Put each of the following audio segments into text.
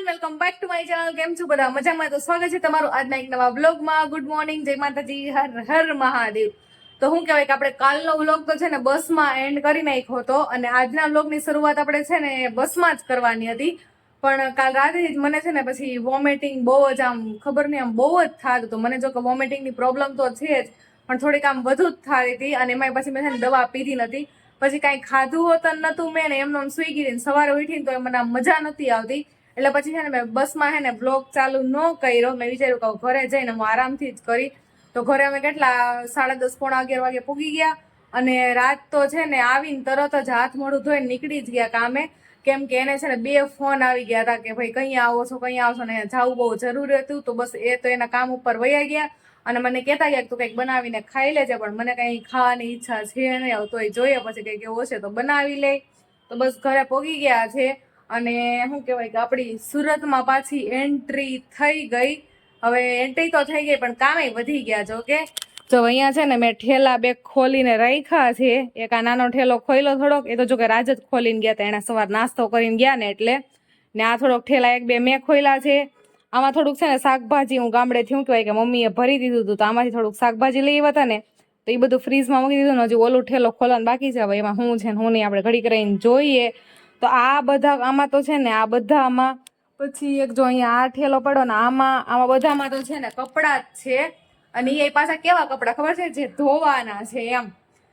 Everyone welcome back to my channel કેમ છો બધા? મજામાં? તો સ્વાગત છે તમારું આજના એક નવા બ્લોગમાં ગુડ મોર્નિંગ જય માતાજી. હર હર મહાદેવ. તો હું કહેવાય કે આપણે કાલનો વ્લોગ તો છે ને બસમાં એન્ડ કરી નાખ્યો હતો અને આજના વ્લોગની શરૂઆત આપણે છે ને બસમાં જ કરવાની હતી. પણ કાલ રાતે જ મને છે ને પછી વોમિટિંગ બહુ જ આમ ખબર નહીં, આમ બહુ જ થતું હતું. મને જો કે વોમિટિંગની પ્રોબ્લેમ તો છે જ, પણ થોડીક આમ વધુ જ થતી હતી અને એમાં પછી મેં છે ને દવા પીધી નથી પછી કાંઈ ખાધું હોત નહોતું મેં ને એમને ગઈ સવારે ઉઠીને તો મને મજા નથી આવતી. એટલે પછી છે ને મેં બસમાં હે ને બ્લોગ ચાલુ ન કર્યો. મેં વિચાર્યું કે ઘરે જઈને હું આરામથી જ કરી. તો ઘરે અમે કેટલા, સાડા દસ, પોણા અગિયાર વાગે પૂગી ગયા. અને રાત તો છે ને આવીને તરત જ હાથ મોઢું ધોઈને નીકળી જ ગયા કામે. કેમ કે એને છે ને બે ફોન આવી ગયા હતા કે ભાઈ કઈ આવો છો, કઈ આવો છો, ને જવું બહુ જરૂરી હતું. તો બસ એ તો એના કામ ઉપર વયા ગયા. અને મને કહેતા ગયા તું કંઈક બનાવીને ખાઈ લેજે, પણ મને કંઈ ખાવાની ઈચ્છા છે નહીં. તો એ જોઈએ પછી કંઈક એવો છે તો બનાવી લે. તો બસ ઘરે પોગી ગયા છે. અને શું કહેવાય કે આપણી સુરતમાં પાછી એન્ટ્રી થઈ ગઈ. હવે એન્ટ્રી તો થઈ ગઈ, પણ કામે વધી ગયા જો કે જો અહીંયા છે ને મેં ઠેલા બે ખોલીને રાખ્યા છે. એક આ નાનો ઠેલો ખોલ્યો થોડોક. એ તો જો કે રાજ જ ખોલીને ગયા હતા, એણે સવાર નાસ્તો કરીને ગયા ને એટલે. ને આ થોડોક ઠેલા એક બે મેં ખોલ્યા છે. આમાં થોડુંક છે ને શાકભાજી હું ગામડેથી થયું કહેવાય કે મમ્મીએ ભરી દીધું હતું, તો આમાંથી થોડુંક શાકભાજી લઈ આવ્યા હતા ને, તો એ બધું ફ્રીજમાં મૂકી દીધું ને હજી ઓલું ઠેલો ખોલવાનું બાકી છે. હવે એમાં હું છે ને હું નહીં, આપણે ઘડી કરીને જોઈએ. તો આ બધા, આમાં તો છે ને, આ બધામાં પછી એક જો અહીંયા આ ઠેલો પડો ને, આમાં આમાં બધામાં તો છે ને કપડાં જ છે. અને એ પાછા કેવા કપડાં? ખબર છે? જે ધોવાના છે એમ.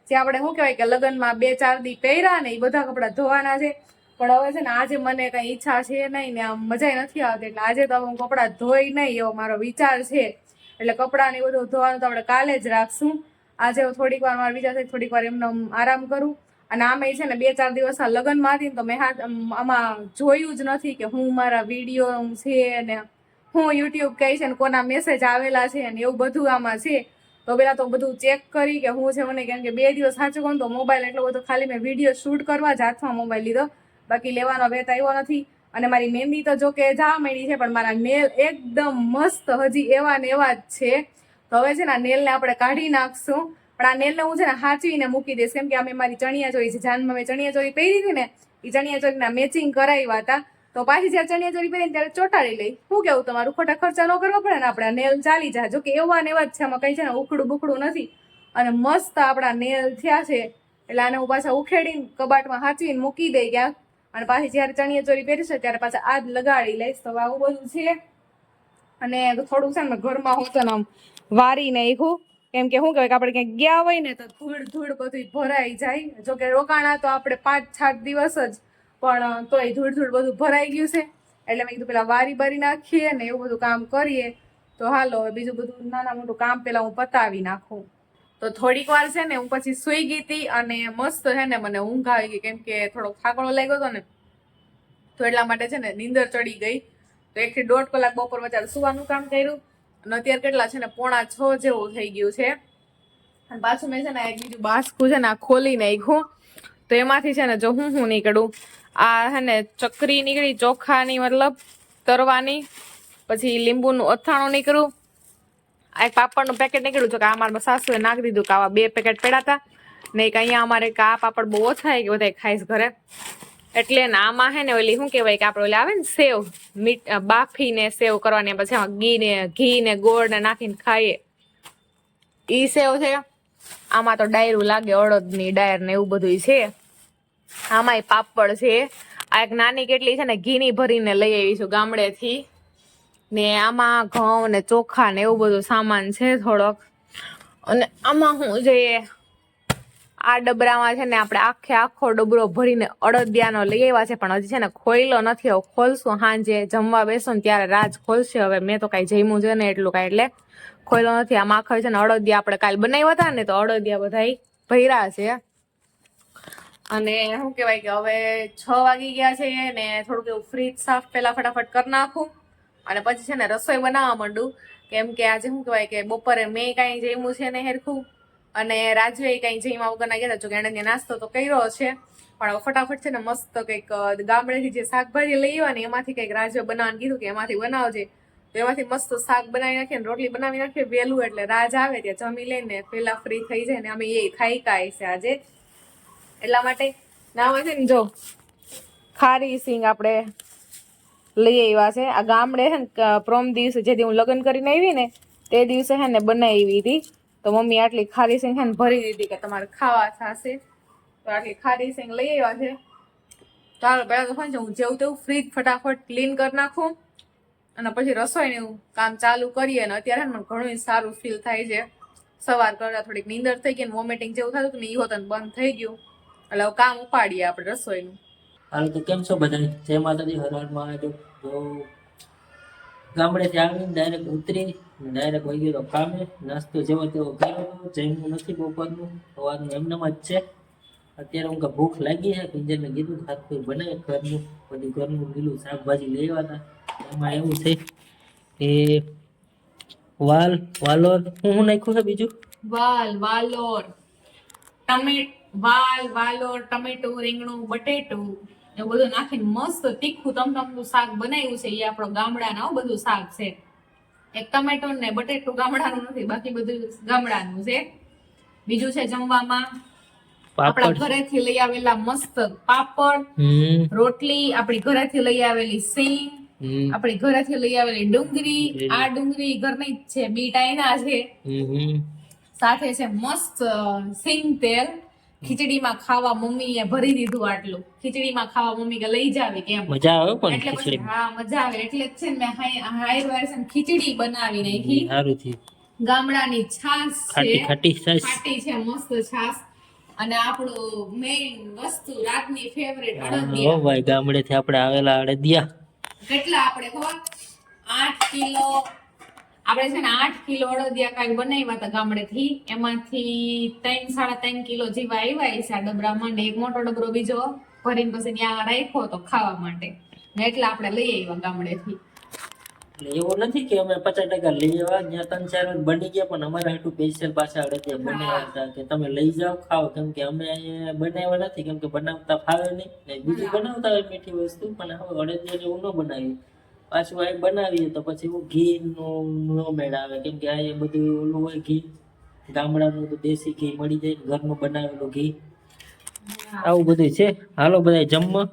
જે આપણે શું કહેવાય કે લગ્નમાં બે, ચાર દી પહેર્યા ને એ બધા કપડાં ધોવાના છે. પણ હવે છે ને આજે મને કઈ ઈચ્છા છે નહીં ને આમ મજા નથી આવતી. એટલે આજે તો હું કપડાં ધોઈ નહીં એવો મારો વિચાર છે. એટલે કપડાં ને બધું ધોવાનું તો આપણે કાલે જ રાખશું. આજે હું થોડીક વાર મારો વિચાર છે થોડીક વાર એમને આમ આરામ કરું. અને આમે છે ને બે ચાર દિવસ આ લગ્નમાં હતી તો મેં આમાં જોયું જ નથી કે હું મારા વીડિયો છે ને હું યુટ્યુબ કહી છે ને કોના મેસેજ આવેલા છે ને એવું બધું આમાં છે. તો પેલા તો બધું ચેક કરી કે હું છે મને કેમ કે બે દિવસ સાચું કહું તો મોબાઈલ એટલો બધો ખાલી મેં વીડિયો શૂટ કરવા જ હાથમાં મોબાઈલ લીધો. બાકી લેવાનો વેત આવ્યો નથી. અને મારી મહેંદી તો જો કે જવા માંડી છે, પણ મારા નેલ એકદમ મસ્ત હજી એવા ને એવા જ છે. તો હવે છે ને નેલને આપણે કાઢી નાખશું. પણ આ નેલને હું છે ને હાચવીને મૂકી દઈશ. કેમ કે અમે મારી ચણિયા ચોરી છે જાનમાં મેં ચણિયા ચોરી પહેરી હતી ને એ ચણિયા ચોરીના મેચિંગ કરાવ્યા હતા. તો પાછી જ્યારે ચણિયા ચોરી પહેરીને ત્યારે ચોટાડી લઈ. શું કેવું, તમારું ખોટા ખર્ચા ન કરવો પડે ને આપણે નેલ ચાલી જાય. જો કે એવા ને એવા જ છે, આમાં કંઈ છે ને ઉખડું બુખડું નથી. અને મસ્ત આપણા નેલ થયા છે. એટલે આને હું પાછા ઉખેડીને કબાટમાં હાચવીને મૂકી દઈ ગયા અને પાછી જ્યારે ચણિયા ચોરી પહેરીશે ત્યારે પાછા આ જ લગાડી લઈશ. તો આવું બધું છે. અને થોડુંક છે ને ઘરમાં હું છે આમ વારી નાખ્યું. કેમ કે શું કહેવાય કે આપણે ક્યાંક ગયા હોય ને તો ધૂળ ધૂળ બધું ભરાઈ જાય. જો કે રોકાણા તો આપણે પાંચ સાત દિવસ જ, પણ તોય ધૂળ ધૂળ બધું ભરાઈ ગયું છે. એટલે મેં કીધું પેલા વારી બારી નાખીએ ને એવું બધું કામ કરીએ. તો હાલો, હવે બીજું બધું નાના મોટું કામ પેલા હું પતાવી નાખું. તો થોડીક વાર છે ને હું પછી સુઈ ગઈ હતી અને મસ્ત છે ને મને ઊંઘ આવી ગઈ. કેમ કે થોડોક થાકડો લાગ્યો હતો ને, તો એટલા માટે છે ને નીંદર ચડી ગઈ. તો એકથી દોઢ કલાક બપોર વચારે સુવાનું કામ કર્યું. અને અત્યારે કેટલા છે ને, પોણા છ જેવું થઈ ગયું છે. અને પાછું મેં છે ને, એક બીજું બાસકું છે ને, આ ખોલી નાખ્યું. તો એમાંથી છે ને, જો હું હું નીકળું, આ છે ને, ચકરી નીકળી, ચોખાની મતલબ તરવાની, પછી લીંબુનું અથાણું નીકળ્યું. આ પાપડનું પેકેટ નીકળ્યું છે કે આ મારા સાસુએ નાખી દીધું, કે આવા બે પેકેટ પડ્યા હતા ને એક અહીંયા અમારે કે પાપડ બહુ ઓછા કે બધા ખાઈશ ઘરે. એટલે ને આમાં હે ને ઓલી શું કહેવાય કે આપણે ઓલી આવે ને સેવ મીઠ બાફીને સેવ કરવાની, પછી આમાં ઘી ને ઘી ને ગોળ ને નાખીને ખાઈએ. ઈ સેવ છે, આમાં તો ડાયરું લાગે, અડદની ડાયર ને એવું બધું છે. આમાંય પાપડ છે. આ એક નાની કેટલી છે ને, ઘીની ભરીને લઈ આવી છું ગામડેથી. ને આમાં ઘઉં ને ચોખા ને એવું બધું સામાન છે થોડોક. અને આમાં હું જે આ ડબરામાં છે ને આપણે આખે આખો ડબરો ભરીને અડદિયાનો લઈ આવ્યા છે, પણ હજી છે ને ખોઈલો નથી. હવે ખોલશું સાંજે જમવા બેસો ને ત્યારે રાજ ખોલશે. હવે મેં તો કાંઈ જમ્યું છે ને એટલું કાંઈ, એટલે ખોઈલો નથી. આમાં આખા છે ને અડદિયા આપણે કાલ બનાવ્યા હતા ને, તો અડદિયા બધા ભર્યા છે. અને શું કહેવાય કે હવે છ વાગી ગયા છે ને, થોડુંક એવું ફ્રીજ સાફ પહેલા ફટાફટ કરી નાખું. અને પછી છે ને રસોઈ બનાવવા માંડું. કેમ કે આજે શું કહેવાય કે બપોરે મેં કાંઈ જમ્યું છે ને હેરખું. અને રાજુએ કાંઈ જઈમાં વગરના ગયા હતા. જો એણે નાસ્તો તો કર્યો છે, પણ ફટાફટ છે ને મસ્ત કંઈક ગામડેથી જે શાકભાજી લઈ આવ્યા ને એમાંથી કંઈક રાજુએ બનાવવાનું કીધું કે એમાંથી બનાવજે. એમાંથી મસ્ત શાક બનાવી નાખીએ ને રોટલી બનાવી નાખીએ. વહેલું એટલે રાજ આવે ત્યાં જમી લઈને પેલા ફ્રી થઈ જાય ને અમે એ ખાઈ કાય છે આજે. એટલા માટે નામાં છે ને જો, ખારી સિંગ આપણે લઈ આવ્યા છે. આ ગામડે છે ને પ્રોમ દિવસે જે હું લગ્ન કરીને આવી ને, તે દિવસે છે ને બનાવી હતી. તો મમ્મી આટલી ખારી સિંગ ને ભરી દીધી કે તમારે ખાવા થશે. તો આટલી ખારી સિંગ લઈ આવ્યા છે. ચાલો, પહેલાં તો શું છે, હું જેવું તેવું ફ્રીજ ફટાફટ ક્લીન કરી નાખું અને પછી રસોઈનું કામ ચાલુ કરીએ ને અત્યારે મને ઘણું સારું ફીલ થાય છે. સવાર કરતા થોડીક નીંદર થઈ ગઈ વોમિટિંગ જેવું થતું ને એ હોતન બંધ થઈ ગયું. એટલે હવે કામ ઉપાડીએ આપણે રસોઈનું. હાલ, તો કેમ છો બધા જય માતાજી, હર હર મહાદેવ. ગામડેથી આવીને ડાયરેક્ટ ઉતરી ડાયરેક્ટ વહી ગયો કામે, નાસ્તો જેવો તેવો કર્યો જમ્યું નથી બપોરનું, સવારનું એમનેમ જ છે. અત્યારે હું કે ભૂખ લાગી છે પિંજરને કીધું હાથ કોઈ બનાવે ઘરનું બધું ઘરનું લીલું શાકભાજી લઈ એમાં એવું છે કે વાલ, વાલોર, હું શું નાખ્યું છે બીજું? વાલ, વાલોર ટમેટ વાલ, વાલોર, ટમેટું, રીંગણું, બટેટું, એવું બધું નાખીને મસ્ત તીખું તમતમનું શાક બનાવ્યું છે. એ આપણો ગામડાના બધું શાક છે. એક ટમેટો ને બટેટું ગામડાનું નથી બાકી બધું ગામડાનું છે. બીજું છે જમવામાં આપણા ઘરેથી લઈ આવેલા મસ્ત પાપડ રોટલી આપણી ઘરેથી લઈ આવેલી સિંગ આપણી ઘરેથી લઈ આવેલી ડુંગળી આ ડુંગળી ઘરની જ છે બીટ આઈના છે. સાથે છે મસ્ત સિંગ તેલ. ખીચડીમાં ખાવા મમ્મીએ ભરી દીધું આટલું. ખીચડીમાં ખાવા મમ્મી કે લઈ જાવે કેમ મજા આવે પણ એટલે પછી હા મજા આવે. એટલે જ છે ને મેં હાઈ હાઈ વર્ઝન ખીચડી બનાવી નાખી. સારું થયું. ગામડાની ખાટી છે. ખાટી છાસ ખાટી છે મસ્ત છાશ. અને આપણું મેઈન વસ્તુ રાતની ફેવરેટ ઓ અડદિયા. ભાઈ ગામડેથી આપણે આવેલા અડદિયા. કેટલા આપણે ખબર? આઠ કિલો આપણે છે ને આઠ કિલો અડદિયા કાંઈક બનાવ્યા હતા ગામડેથી. એમાંથી ત્રણ સાડા ત્રણ કિલો જેવા આવ્યા છે આ ડબરામાં ને એક મોટો ડબરો બીજો ભરીને પછી ત્યાં રાખ્યો તો ખાવા માટે. એટલે આપણે લઈ આવ્યા ગામડેથી. એવું નથી કે અમે પચાસ ટકા લઈ આવ્યા ત્યાં ત્રણ ચાર બની ગયા પણ અમારા હાટુ સ્પેશિયલ પાછા અડદિયા બનાવ્યા હતા કે તમે લઈ જાઓ ખાઓ. કેમ કે અમે અહીંયા બનાવ્યા નથી કેમ કે બનાવતા ફાવે નહીં. બીજું બનાવતા હોય મીઠી વસ્તુ પણ હવે અડદિયા એવું ન બનાવ્યું પાછું આ બનાવીએ તો પછી એવું ઘી નો ન મેળ આવે કેમ કે આ બધું ઓલું હોય ઘી. ગામડાનું તો દેશી ઘી મળી જાય ઘરનું બનાવેલું ઘી. આવું બધું છે. હાલો બધા જમવા.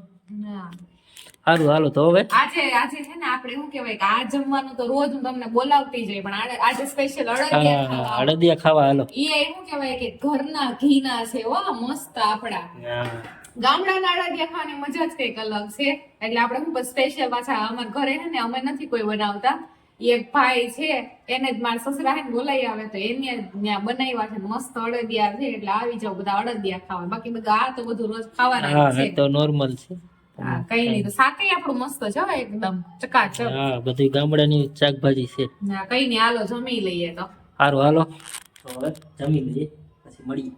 સારું હાલો તો હવે. આજે આજે છે ને આપણે શું કહેવાય કે આ જમવાનું તો રોજ હું તમને બોલાવતી જઈ પણ આજે- સ્પેશિયલ અડદિયા અડદિયા ખાવા હાલો. એ શું કહેવાય કે ઘરના ઘીના છે હો મસ્ત આપડા હા ગામડાના અડદિયા ખાવાની મજા જ કંઈક અલગ છે. એટલે આપણે શું સ્પેશિયલ પાછા અમારા ઘરે છે ને અમે નથી કોઈ બનાવતા. એક ભાઈ છે એને જ મારા સસરા હે ને બોલાવી આવે તો એને ત્યાં બનાવ્યા છે. મસ્ત અડદિયા છે એટલે આવી જાવ બધા અડદિયા ખાવા. બાકી બધા આ તો બધું રોજ ખાવાના હા છે. તો નોર્મલ છે. કઈ નહીં. તો શાકે આપણું મસ્ત છે એકદમ ચકાચક. હા બધી ગામડાની શાકભાજી છે. ના કઈ નહીં. હાલો જમી લઈએ તો. સારું હાલો. તો હવે જમી લઈએ પછી મળીએ.